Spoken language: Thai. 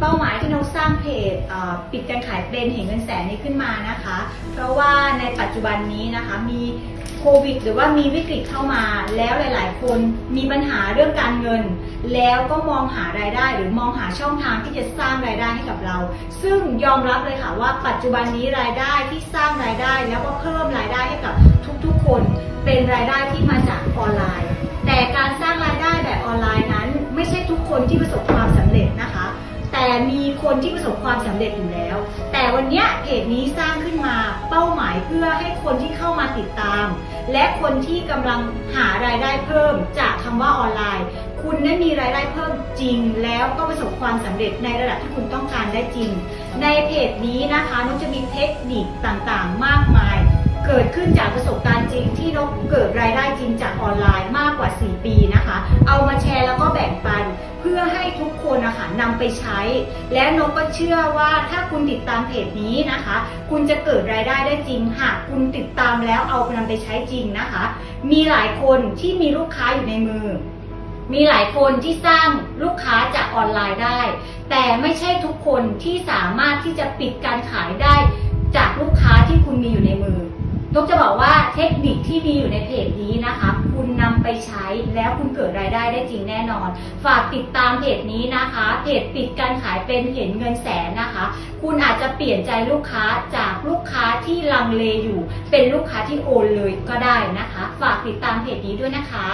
เป้าหมายที่นกสร้างเพจปิดการขายเป็นเห็นเงินแสนนี้ขึ้นมานะคะ เพราะว่าในปัจจุบันนี้นะคะมีโควิด หรือว่ามีวิกฤตเข้ามา แล้วหลาย ๆ คนมีปัญหาเรื่องการเงิน แล้วก็มองหารายได้ หรือมองหาช่องทางที่จะสร้างรายได้ให้กับเรา ซึ่งยอมรับเลยค่ะว่าปัจจุบันนี้รายได้ที่สร้างรายได้ แล้วก็เพิ่มรายได้ให้กับทุกๆ คนเป็นรายได้ที่มาจากออนไลน์ แต่การสร้างรายได้แบบออนไลน์นั้น ไม่ใช่ทุกคนที่ประสบความ มีคนที่ประสบความสำเร็จอยู่แล้ว แต่วันนี้เพจนี้สร้างขึ้นมาเป้าหมายเพื่อให้คนที่เข้ามาติดตาม และคนที่กำลังหารายได้เพิ่มจากคำว่าออนไลน์ คุณได้มีรายได้เพิ่มจริง แล้วก็ประสบความสำเร็จในระดับที่คุณต้องการได้จริง ในเพจนี้นะคะนกจะมีเทคนิคต่างๆ มากมายเกิดขึ้นจากประสบการณ์จริงที่นกเกิดรายได้จริงจากออนไลน์มากกว่า 4 ปีนะคะ เอามาแชร์แล้วก็ ทุกคนนะคะนำไปใช้ และนกก็เชื่อว่าถ้าคุณติดตามเพจนี้นะคะ คุณจะเกิดรายได้ได้จริง หากคุณติดตามแล้วเอาไปนำไปใช้จริงนะคะ มีหลายคนที่มีลูกค้าอยู่ในมือ มีหลายคนที่สร้างลูกค้าจากออนไลน์ได้ แต่ไม่ใช่ทุกคนที่สามารถที่จะปิดการขายได้ จากลูกค้าที่คุณมีอยู่ในมือ นกจะบอกว่าเทคนิคที่มีอยู่ในเพจนี้นะคะ ใช้ แล้วคุณเกิดรายได้ได้จริงแน่นอน ฝากติดตามเพจนี้นะคะเพจปิดการขายเป็นเห็นเงินแสนนะคะ คุณอาจจะเปลี่ยนใจลูกค้าจากลูกค้าที่ลังเลอยู่ เป็นลูกค้าที่โอนเลยก็ได้นะคะ ฝากติดตามเพจนี้ด้วยนะคะ